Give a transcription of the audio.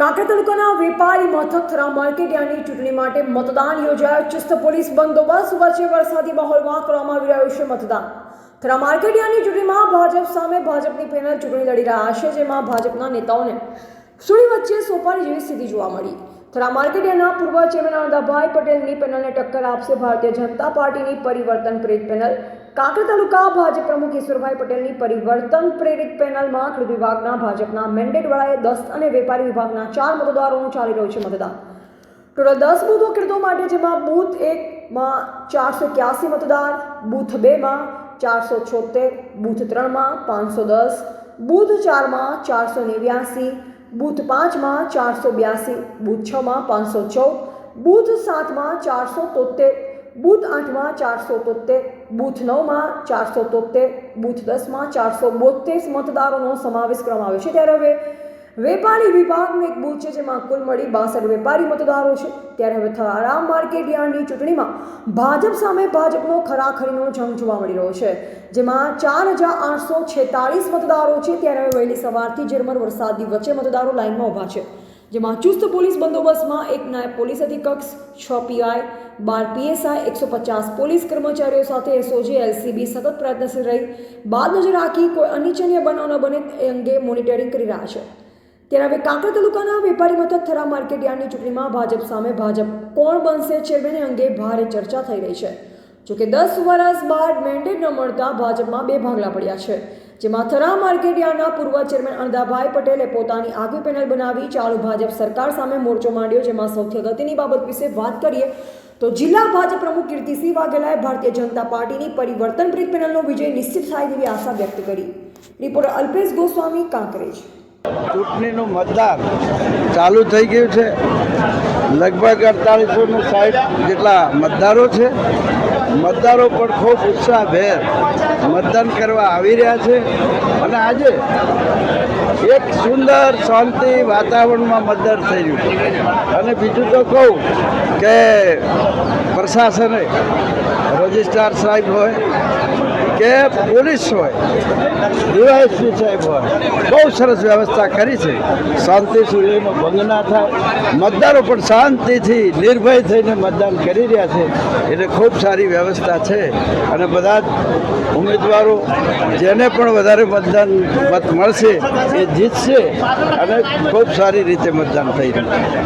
કાંકરા તાલુકાના વેપારી મથક થરા માર્કેટ યાર્ડની ચૂંટણી માટે મતદાન યોજાયું. ચુસ્ત પોલીસ બંદોબસ્ત વચ્ચે વરસાદી માહોલમાં કરવામાં આવી રહ્યું છે મતદાન. થરા માર્કેટ યાર્ડની ચૂંટણીમાં ભાજપ સામે ભાજપની પેનલ ચૂંટણી લડી રહ્યા છે, જેમાં ભાજપના નેતાઓને સુળી વચ્ચે સોપારી જેવી સ્થિતિ જોવા મળી. થરા માર્કેટ યાર્ડના પૂર્વ ચેરમેન અનંદાભાઈ પટેલની પેનલને ટક્કર આપશે ભારતીય જનતા પાર્ટીની પરિવર્તન પ્રેત પેનલ. કાંકરા તાલુકા ભાજપ પ્રમુખ ઈશ્વરભાઈ પટેલની પરિવર્તન પ્રેરિત પેનલમાં ખેડૂત વિભાગના ભાજપના મેન્ડેટવાળાએ દસ અને વેપારી વિભાગના ચાર મતદારોનું ચાલી રહ્યું છે મતદાન. ટોટલ દસ બૂથો ખેડૂતો માટે, જેમાં બૂથ એકમાં ચારસો એક્યાસી મતદાર, બૂથ બેમાં ચારસો છોતેર બૂથ ત્રણમાં પાંચસો દસ, બૂથ ચારમાં ચારસો નેવ્યાસી, બૂથ પાંચમાં ચારસો બ્યાસી, બૂથ છમાં પાંચસો ચૌદ, બૂથ સાતમાં ચારસો તોતેર બૂથ આઠમાં ચારસો તોતેર બૂથ નવમાં ચારસો તોતેર બૂથ દસમાં ચારસો બોતેર મતદારોનો સમાવેશ કરવામાં આવ્યો છે. ત્યારે હવે વેપારી વિભાગનું એક બૂથ છે જેમાં કુલ મળી બાસઠ વેપારી મતદારો છે. ત્યારે હવે થરામ માર્કેટ યાર્ડની ચૂંટણીમાં ભાજપ સામે ભાજપનો ખરાખરીનો જંગ જોવા મળી રહ્યો છે, જેમાં ચાર હજાર આઠસો છેતાળીસ મતદારો છે. ત્યારે હવે વહેલી સવારથી ઝરમર વરસાદની વચ્ચે મતદારો લાઇનમાં ઊભા છે. જેમાં ચુસ્ત પોલીસ બંદોબસ્તમાં એક નાયબ પોલીસ અધિકક્ષ છ પીઆઈ, બાર પીએસઆઈ, એકસો પચાસ પોલીસ કર્મચારીઓ સાથે એસઓજી, એલસીબી સતત પ્રયત્નશીલ રહી. બાદ નજર રાખી કોઈ અનિચ્છનીય બનાવ ન બને એ અંગે મોનિટરિંગ કરી રહ્યા છે. ત્યારે હવે કાંકરા તાલુકાના વેપારી મથક થરા માર્કેટ યાર્ડની ચૂંટણીમાં ભાજપ સામે ભાજપ કોણ બનશે ચેરમેન અંગે ભારે ચર્ચા થઈ રહી છે. જોકે દસ વર્ષ બાદ મેન્ડેટ ન મળતા ભાજપમાં બે ભાગલા પડ્યા છે. જેમાં થરા માર્કેટિયાના પૂર્વ ચેરમેન અણદાભાઈ પટેલે પોતાની આગવી પેનલ બનાવી ચાલુ ભાજપ સરકાર સામે મોરચો માંડ્યો. જેમાં સૌથી અગત્યની બાબત વિશે વાત કરીએ તો જિલ્લા ભાજપ પ્રમુખ કીર્તિસિંહ વાઘેલાએ ભારતીય જનતા પાર્ટીની પરિવર્તન પ્રીત પેનલનો વિજય નિશ્ચિત થાય તેવી આશા વ્યક્ત કરી. રિપોર્ટર અલ્પેશ ગોસ્વામી, કાંકરેજ. ચૂંટણીનું મતદાન ચાલુ થઈ ગયું છે. લગભગ અડતાલીસો ને સાઠ જેટલા મતદારો છે. મતદારો પણ ખૂબ ઉત્સાહભેર મતદાન કરવા આવી રહ્યા છે. અને આજે એક સુંદર, શાંતિ વાતાવરણમાં મતદાન થઈ રહ્યું અને બીજું તો કહું કે પ્રશાસને રજિસ્ટ્રાર સાહેબ હોય કે પોલીસ હોય ડીવાયએસપી સાહેબ હોય, બહુ સરસ વ્યવસ્થા કરી છે. શાંતિ સુધીનો ભંગ ના થાય. મતદારો પણ શાંતિથી નિર્ભય થઈને મતદાન કરી રહ્યા છે. એટલે ખૂબ સારી વ્યવસ્થા છે. અને બધા જ ઉમેદવારો જેને પણ વધારે મતદાન મત મળશે એ જીતશે અને ખૂબ સારી રીતે મતદાન થઈ રહ્યું છે.